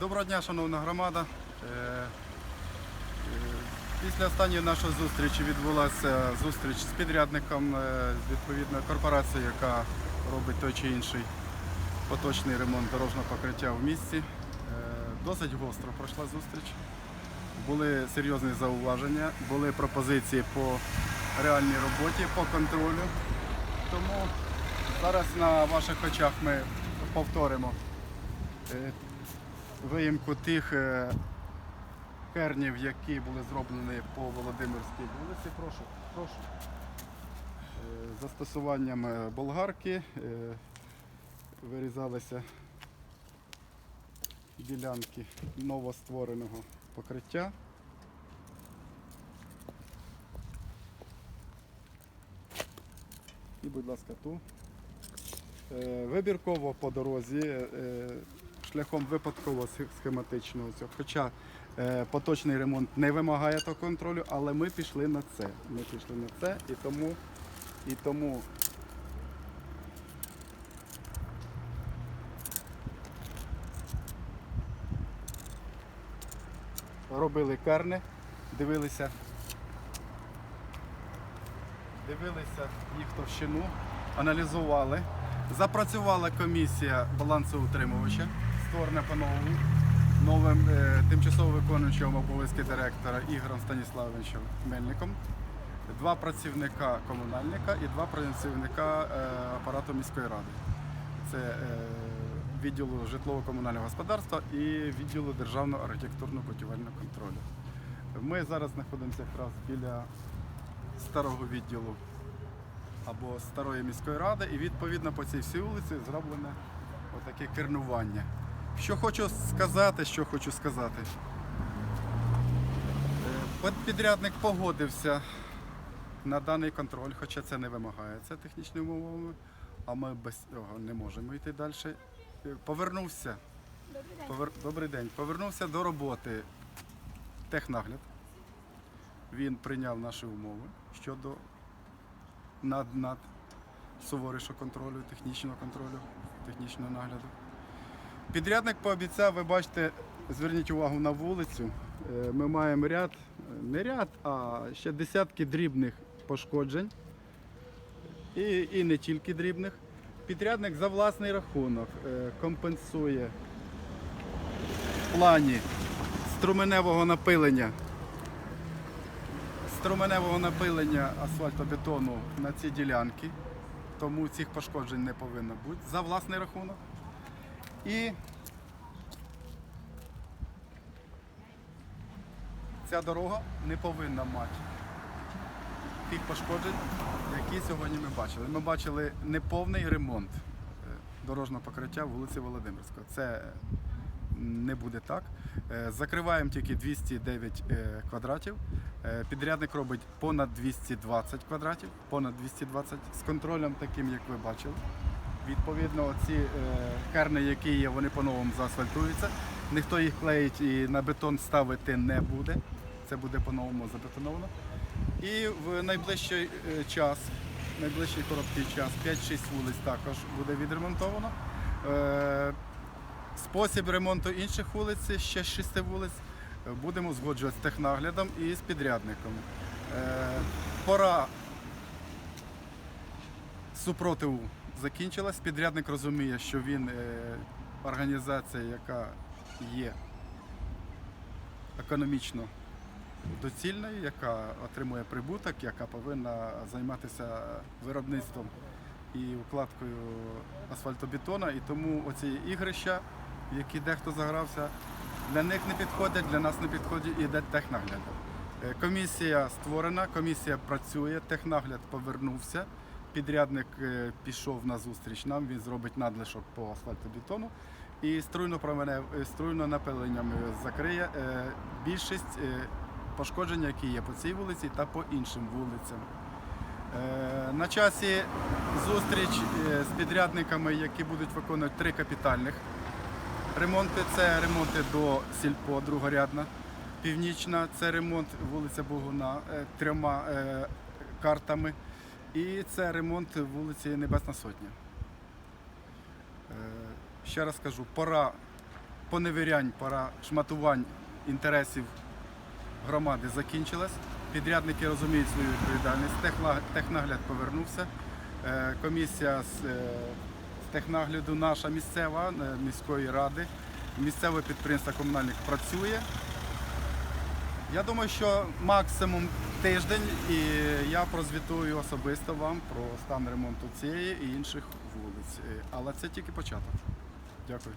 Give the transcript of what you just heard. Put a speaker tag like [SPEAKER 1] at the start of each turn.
[SPEAKER 1] Доброго дня, шановна громада. Е, е, Після останньої нашої зустрічі відбулася зустріч з підрядником е, відповідної корпорації, яка робить той чи інший поточний ремонт дорожнього покриття в місті. Досить гостро пройшла зустріч. Були серйозні зауваження, були пропозиції по реальній роботі, по контролю. Тому зараз на ваших очах ми повторимо виїмку тих е, кернів, які були зроблені по Володимирській вулиці. Прошу, прошу. Е, Застосуванням е, болгарки вирізалися ділянки новоствореного покриття. І, будь ласка, ту. Вибірково по дорозі, шляхом випадково схе- схематичного. Хоча е, поточний ремонт не вимагає того контролю, але ми пішли на це. Ми пішли на це і тому, і тому робили карни, дивилися, дивилися їх товщину, аналізували. Запрацювала комісія балансоутримувача, створена по-новому новим е, тимчасово виконуючим обов'язки директора Ігорем Станіславовичем Мельником, два працівника комунальника і два працівника е, апарату міської ради. Це е, відділу житлово-комунального господарства і відділу державного архітектурно-будівельного контролю. Ми зараз знаходимося якраз біля старого відділу або старої міської ради, і відповідно по цій всій вулиці зроблене отаке кернування. Що хочу сказати, що хочу сказати. Е, Підрядник погодився на даний контроль, хоча це не вимагається технічними умовами, а ми без цього не можемо йти далі. Е, Повернувся. Повер... Добрий день. Повернувся до роботи технагляд. Він прийняв наші умови щодо над, над суворішого контролю, технічного контролю, технічного нагляду. Підрядник пообіцяв, ви бачите, зверніть увагу на вулицю. Е, Ми маємо ряд, не ряд, а ще десятки дрібних пошкоджень. І, і не тільки дрібних. Підрядник за власний рахунок е, компенсує в плані струменевого напилення струменевого напилення асфальтобетону на ці ділянки, тому цих пошкоджень не повинно бути за власний рахунок. І ця дорога не повинна мати тих пошкоджень, які сьогодні ми бачили. Ми бачили неповний ремонт е, дорожнього покриття вулиці Володимирського. Це не буде так. Е, Закриваємо тільки 209 е, квадратів. Підрядник робить понад 220 квадратів, понад 220 з контролем таким, як ви бачили. Відповідно, ці е, керни, які є, вони по-новому заасфальтуються. Ніхто їх клеїть і на бетон ставити не буде. Це буде по-новому забетоновано. І в найближчий е, час, найближчий короткий час, 5-6 вулиць також буде відремонтовано. Е, Спосіб ремонту інших вулиць, ще 6 вулиць, будемо узгоджувати з технаглядом і з підрядником. Пора супротиву закінчилась. Підрядник розуміє, що він е, організація, яка є економічно доцільною, яка отримує прибуток, яка повинна займатися виробництвом і укладкою асфальтобетона. І тому оці ігрища, в які дехто загрався, для них не підходять, для нас не підходять і йде технагляд. Е, Комісія створена, комісія працює, технагляд повернувся. Підрядник е, пішов на зустріч нам, він зробить надлишок по асфальтобетону і струйно промене струйно напиленням е, закриє е, більшість е, пошкоджень, які є по цій вулиці та по іншим вулицям. Е, На часі зустріч е, з підрядниками, які будуть виконувати три капітальних ремонти. Це ремонти до сільпо, другорядна. Північна це ремонт вулиця Богуна е, трьома е, картами. І це ремонт вулиці Небесна Сотня. Е, Ще раз кажу, пора поневірянь, пора шматувань інтересів громади закінчилась. Підрядники розуміють свою відповідальність. Технагляд повернувся. Е, Комісія з, е, технагляду наша місцева міської ради, місцеве підприємство комунальник працює. Я думаю, що максимум тиждень, і я прозвітую особисто вам про стан ремонту цієї і інших вулиць. Е, Але це тільки початок. Дякую.